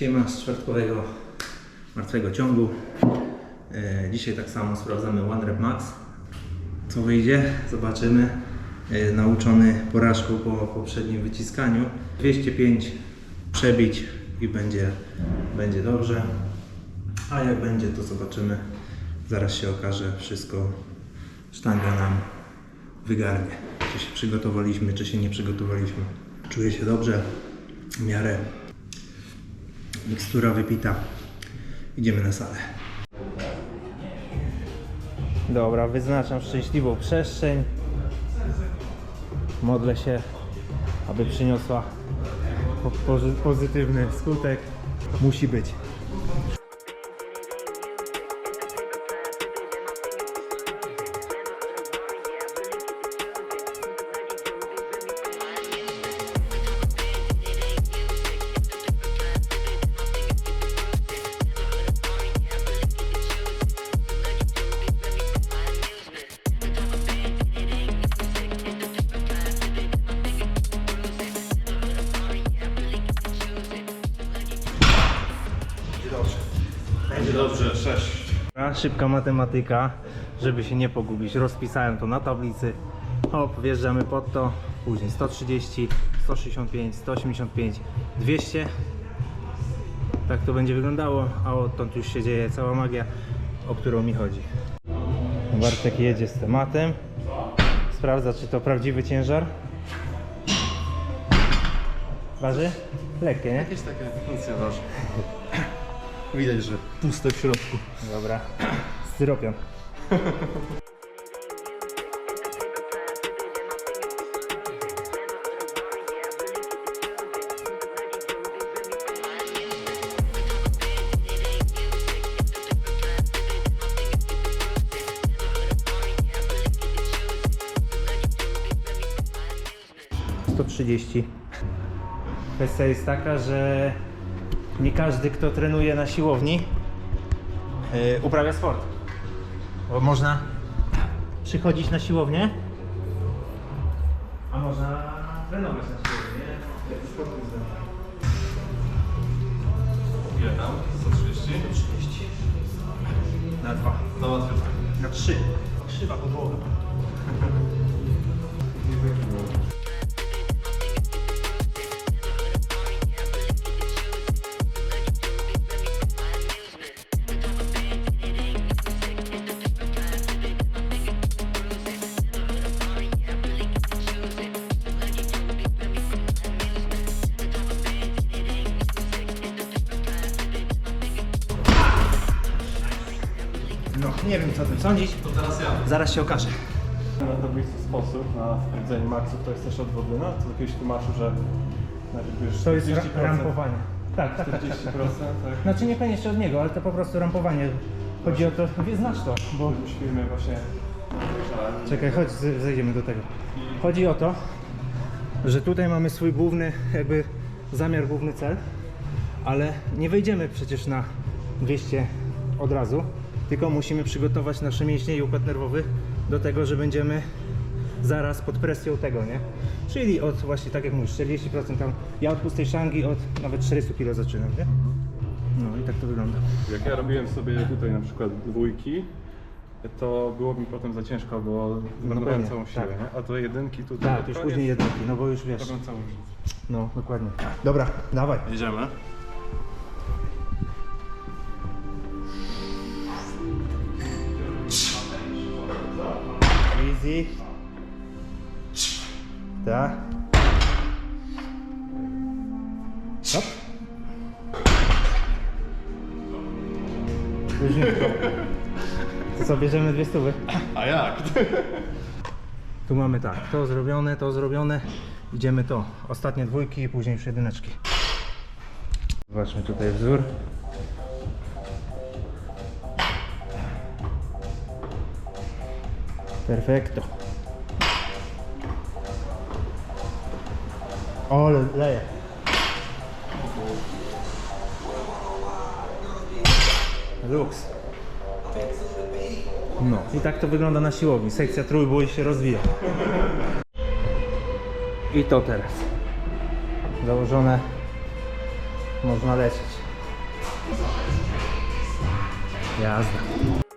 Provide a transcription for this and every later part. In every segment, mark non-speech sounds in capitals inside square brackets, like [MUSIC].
Siema z czwartkowego martwego ciągu. E, Dzisiaj tak samo sprawdzamy One Rep Max. Co wyjdzie? Zobaczymy. E, Nauczony porażką po poprzednim wyciskaniu. 205 przebić i będzie, będzie dobrze. A jak będzie to zobaczymy. Zaraz się okaże wszystko. Sztanga nam wygarnie. Czy się przygotowaliśmy, czy się nie przygotowaliśmy. Czuję się dobrze. W miarę mikstura wypita. Idziemy na salę. Dobra, wyznaczam szczęśliwą przestrzeń. Modlę się, aby przyniosła po- pozy- pozytywny skutek. Musi być. Szybka matematyka, żeby się nie pogubić. Rozpisałem to na tablicy. Hop, wjeżdżamy pod to. Później 130, 165, 185, 200. Tak to będzie wyglądało, a odtąd już się dzieje cała magia, o którą mi chodzi. Bartek jedzie z tematem. Sprawdza, czy to prawdziwy ciężar. Waży? Lekkie, nie? Jakieś takie, nic nie waży. Widać, że puste w środku. Dobra. Styropian. Trzydzieści. Kwestia jest taka, że nie każdy, kto trenuje na siłowni, yy, uprawia sport. Bo można przychodzić na siłownię, a można trenować na siłowni. nie? Sport jest. Ile tam? 130? 30. Na dwa. Załatwię tak. Na trzy. Krzywa podłoga. [LAUGHS] No, nie wiem co o tym sądzić. To teraz ja. Zaraz się okaże. Na tablicy sposób na sprawdzenie maksów to jest też odwodnyna, co kiedyś tłumaczył, że najpierw bierzesz To jest 40%, ra- rampowanie. Tak, tak, tak, 40%, tak, tak. tak. Znaczy niekoniecznie od niego, ale to po prostu rampowanie. Chodzi o to, wie, znasz to, bo... Musimy właśnie Czekaj, chodź, zejdziemy do tego. Chodzi o to, że tutaj mamy swój główny, jakby zamiar, główny cel, ale nie wejdziemy przecież na 200 od razu, tylko musimy przygotować nasze mięśnie i układ nerwowy do tego, że będziemy zaraz pod presją tego, nie? Czyli od właśnie tak jak mówisz, 40% tam, ja od pustej szangi od nawet 400 kg zaczynam, nie? No i tak to wygląda. Jak ja robiłem sobie tutaj na przykład dwójki, to było mi potem za ciężko, bo zmarnowałem pewnie, całą siłę, tak. nie? A to jedynki tutaj Tak, już koniec później jedynki, no bo już wiesz. robią całą różnicę. No, dokładnie. Dobra, dawaj. Jedziemy. Easy. Tak. Hop. Luźniutko. To co, bierzemy dwie stówy? A jak? Tu mamy tak, to zrobione, to zrobione. Idziemy to. Ostatnie dwójki i później już jedyneczki. Zobaczmy tutaj wzór. Perfekto. Ole, leje. Lux. No i tak to wygląda na siłowni. Sekcja trójbój się rozwija. I to teraz. Założone. Można lecieć. Jazda.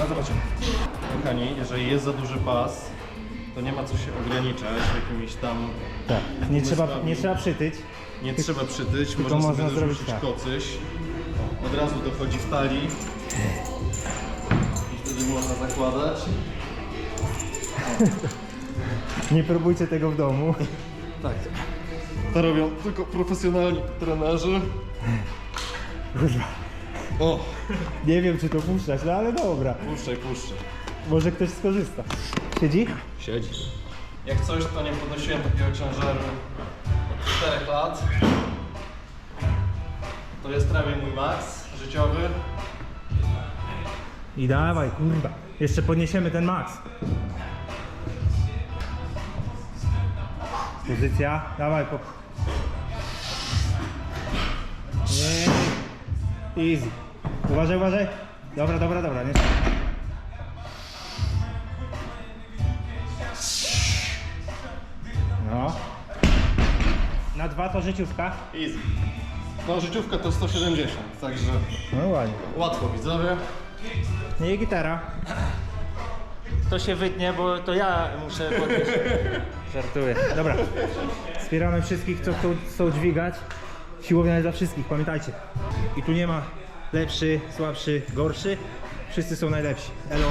No zobaczymy. Kochani, jeżeli jest za duży pas, to nie ma co się ograniczać jakimiś tam... Tak, nie trzeba, nie trzeba przytyć. Nie trzeba przytyć, można, można sobie zrobić dorzucić tak. kocyś. Od razu dochodzi w talii. I wtedy można zakładać. [LAUGHS] Nie próbujcie tego w domu. [LAUGHS] Tak. To robią tylko profesjonalni trenerzy. O, Nie wiem czy to puszczać, no ale dobra. puszczaj, puszczaj. Może ktoś skorzysta. Siedzi? Siedzi. Jak coś, to nie podnosiłem takiego ciężaru od 4 lat. To jest prawie mój maks życiowy. I dawaj, kurwa. Jeszcze podniesiemy ten max. Pozycja. Dawaj, po... Nie. Easy. Uważaj, uważaj. Dobra, dobra, dobra. Nie. No. Na dwa to życiówka. Easy. No, życiówka to 170, także No ładnie. łatwo widzowie. Nie gitara. To się wytnie, bo to ja muszę podnieść. [LAUGHS] Żartuję. Dobra. Wspieramy wszystkich, co chcą, chcą dźwigać. Siłownia jest dla wszystkich, pamiętajcie. I tu nie ma lepszy, słabszy, gorszy. Wszyscy są najlepsi. Elo.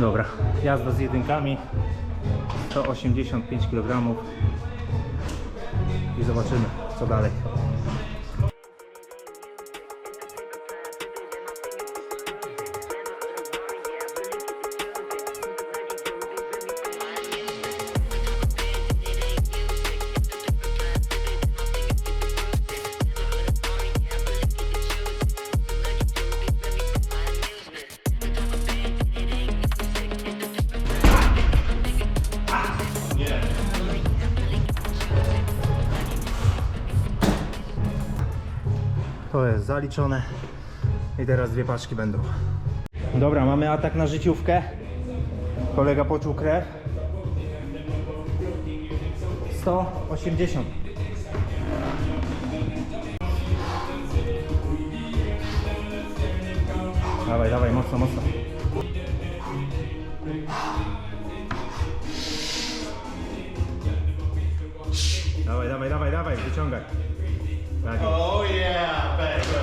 Dobra, jazda z jedynkami. 185 kg. I zobaczymy, co dalej. To jest zaliczone. I teraz dwie paczki będą. Dobra, mamy atak na życiówkę. Kolega poczuł krew. 180. Dawaj, dawaj, mocno, mocno. Dawaj, dawaj, dawaj, dawaj, wyciągaj. Tak jest. Oh yeah, baby.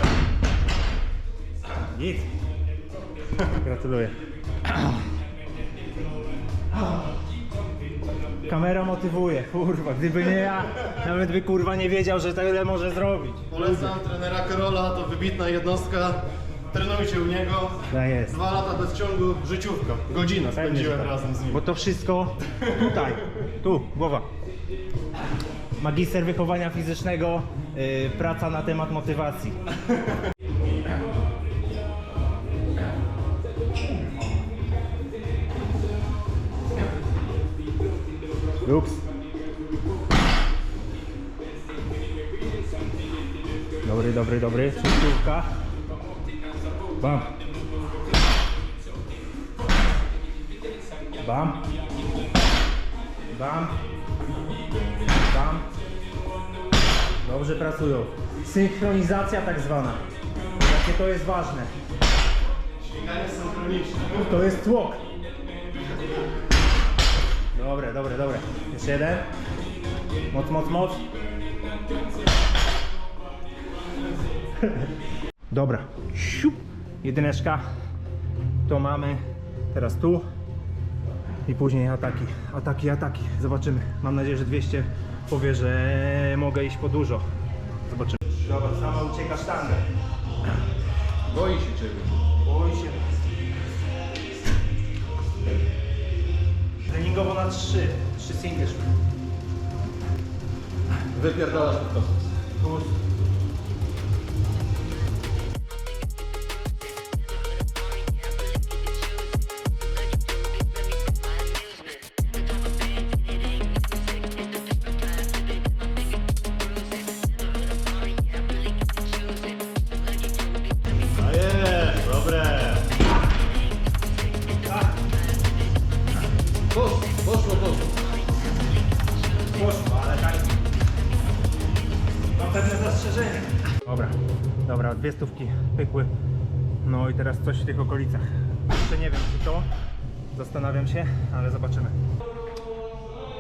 Git. [LAUGHS] Gratuluję. Kamera motywuje, kurwa, gdyby nie ja, nawet by kurwa nie wiedział, że tyle może zrobić. Polecam trenera Karola, to wybitna jednostka. Trenujcie u niego. Tak jest. Dwa lata bez ciągu, życiówka. Godzinę Pewnie, spędziłem tak. razem z nim. Bo to wszystko tutaj, tu, głowa. Magister wychowania fizycznego, yy, praca na temat motywacji. Ups. Dobry, dobry, dobry. Szybciówka. Bam. Bam. Bam. Bam. Dobrze pracują. Synchronizacja tak zwana. Jakie to jest ważne. Synchroniczne. To jest tłok. Dobre, dobre, dobre. Jeszcze jeden. Moc, moc, moc. [LAUGHS] Dobra. Siup. Jedyneczka. To mamy. Teraz tu. I później ataki. Ataki, ataki. Zobaczymy. Mam nadzieję, że 200 powie, że mogę iść po dużo. Zobaczymy. Dobra, sama ucieka sztangę. Boi się czegoś. Boi się. Treningowo na trzy. Trzy single. Wypierdalasz po prostu. Dwie stówki pykły. No i teraz coś w tych okolicach. Jeszcze nie wiem czy to. Zastanawiam się, ale zobaczymy.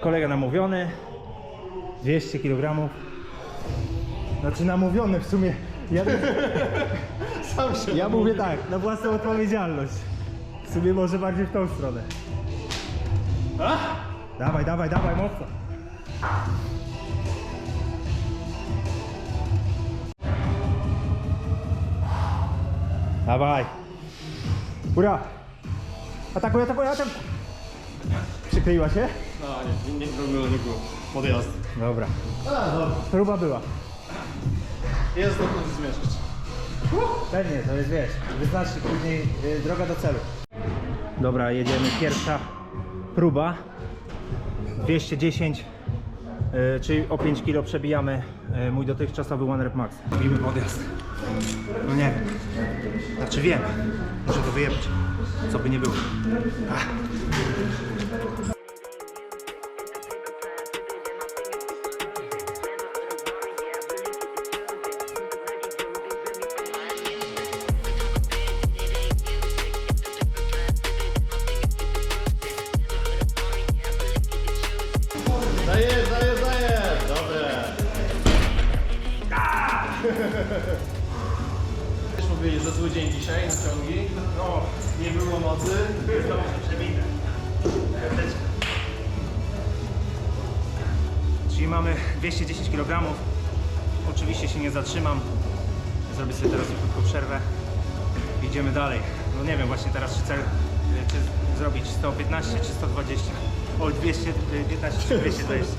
Kolega namówiony. 200 kg. Znaczy namówiony w sumie. Ja, [LAUGHS] Sam się ja mówię tak, na własną odpowiedzialność. W sumie może bardziej w tą stronę. Dawaj, dawaj, dawaj, mocno. Dawaj. Ura. Atakuj, atakuj, atakuj. Przykleiła się? No nie, nie, nie, było, nie było. Podjazd. Dobra. A, dobra. Próba była. Jest dokąd zmierzyć. Pewnie, to jest wiesz, wyznacznik później y, droga do celu. Dobra, jedziemy. Pierwsza próba. 210, y, czyli o 5 kg przebijamy y, mój dotychczasowy One Rep Max. Robimy podjazd. No nie wiem. Znaczy wiem. Muszę to wyjebać. Co by nie było. Ach. Zły dzień dzisiaj na ciągi. No, nie było mocy. Czyli mamy 210 kg. Oczywiście się nie zatrzymam. Zrobię sobie teraz krótką przerwę. Idziemy dalej. No nie wiem właśnie teraz czy cel czy zrobić 115 czy 120. O 215 czy 220.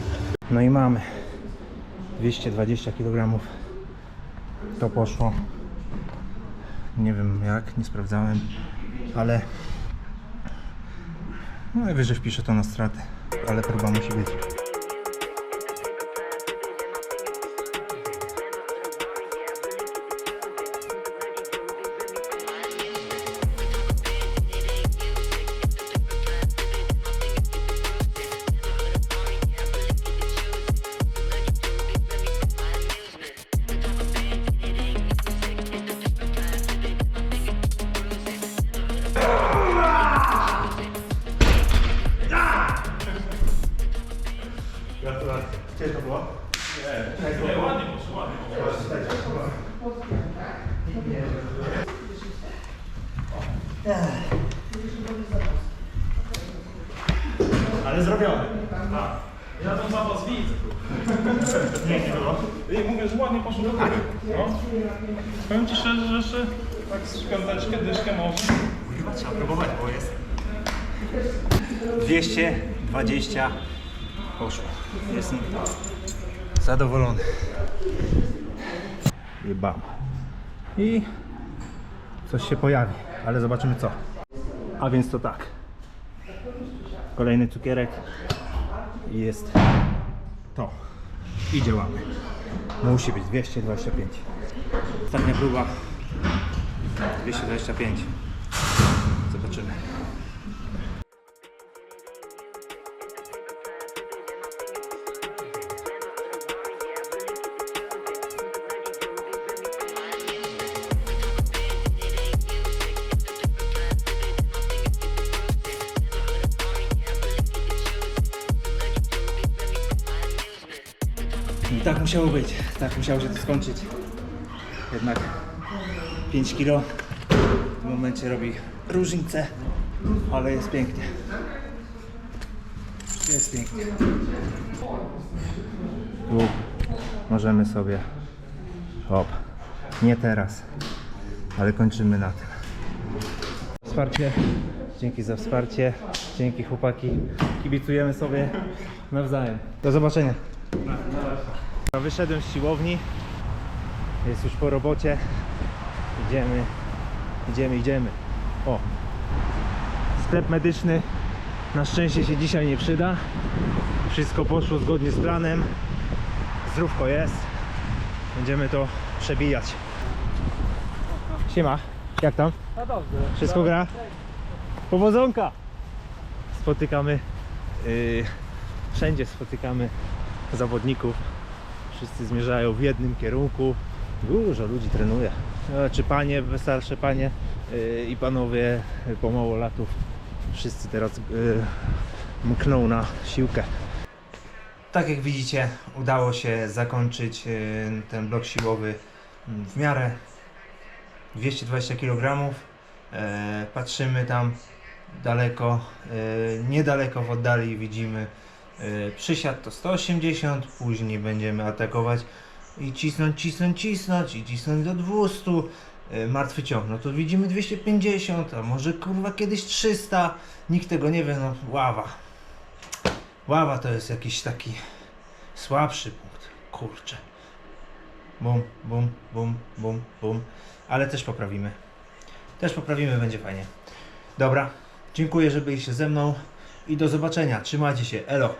No i mamy 220 kg. To poszło. Nie wiem jak, nie sprawdzałem, ale no najwyżej wpiszę to na straty, ale próba musi być. Nie, nie było. I mówię, że ładnie poszło do góry. No. Powiem ci szczerze, że jeszcze tak z piąteczkę, dyszkę może. Chyba trzeba próbować, bo jest. 220 poszło. Jestem zadowolony. I bam. I coś się pojawi, ale zobaczymy co. A więc to tak. Kolejny cukierek i jest to. I działamy. Musi być 225. Ostatnia próba 225. Zobaczymy. Musiało być, tak musiało się to skończyć. Jednak 5 kilo w tym momencie robi różnicę, ale jest pięknie. Jest pięknie. Tu możemy sobie hop, nie teraz, ale kończymy na tym. Wsparcie, dzięki za wsparcie, dzięki chłopaki, kibicujemy sobie nawzajem. Do zobaczenia. Wyszedłem z siłowni. Jest już po robocie. Idziemy, idziemy, idziemy. O! Sklep medyczny na szczęście się dzisiaj nie przyda. Wszystko poszło zgodnie z planem. Zdrówko jest. Będziemy to przebijać. Siema, jak tam? No dobrze. Wszystko gra? Powodzonka! Spotykamy, yy, wszędzie spotykamy zawodników. Wszyscy zmierzają w jednym kierunku. Dużo ludzi trenuje. E, Czy panie, starsze panie yy, i panowie yy, po małolatów. Wszyscy teraz mkną na siłkę. Tak jak widzicie, udało się zakończyć ten blok siłowy w miarę 220 kg. E, patrzymy tam daleko, e, niedaleko w oddali widzimy e, przysiad to 180, później będziemy atakować i cisnąć, cisnąć, cisnąć i cisnąć do 200. E, martwy ciąg, no to widzimy 250, a może kurwa kiedyś 300, nikt tego nie wie, no ława. Ława to jest jakiś taki słabszy punkt, kurczę. Bum, bum, bum, bum, bum. Ale też poprawimy. Też poprawimy, będzie fajnie. Dobra, dziękuję, że byliście ze mną i do zobaczenia. Trzymajcie się, elo.